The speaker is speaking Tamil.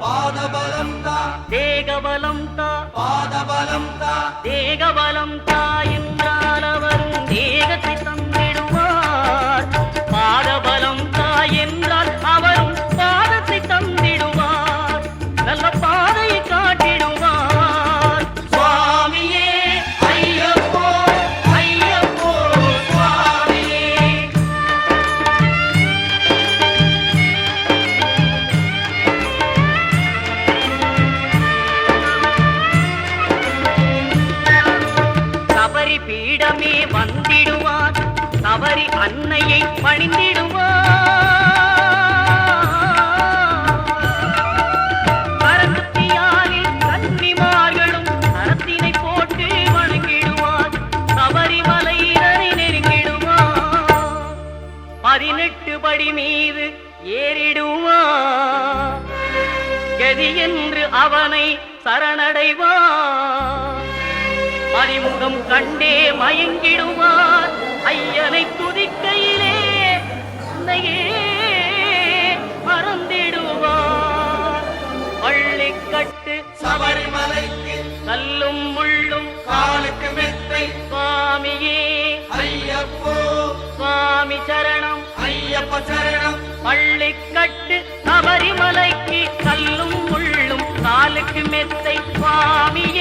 పాదబలం వేగబలం పాదబలం వేగబలం తాయి தவறி பீடமே வந்திடுவார். தவறி அன்னையை பணிந்திடுவார் கரகத்தியாரில் கன்னிமார்களும் கரத்தினை போட்டு வணங்கிடுவார். சபரிமலையினரை நெருங்கிடுவார். பதினெட்டு படி மீது ஏறிடுவார். கதி என்று அவனை சரணடைவான் மணிமுகம் கண்டே மயங்கிடுவார். ஐயனை துதிக்கையிலே தன்னையே மறந்திடுவார். பள்ளிக்கட்டு சபரிமலைக்கு கல்லும் முள்ளும் காலுக்கு மெத்தை சுவாமியே. ஐயப்போ. சுவாமி சரணம். ஐயப்ப சரணம். பள்ளிக்கட்டு சபரிமலைக்கு கல்லும் முள்ளும் காலுக்கு மெத்தை சுவாமியே.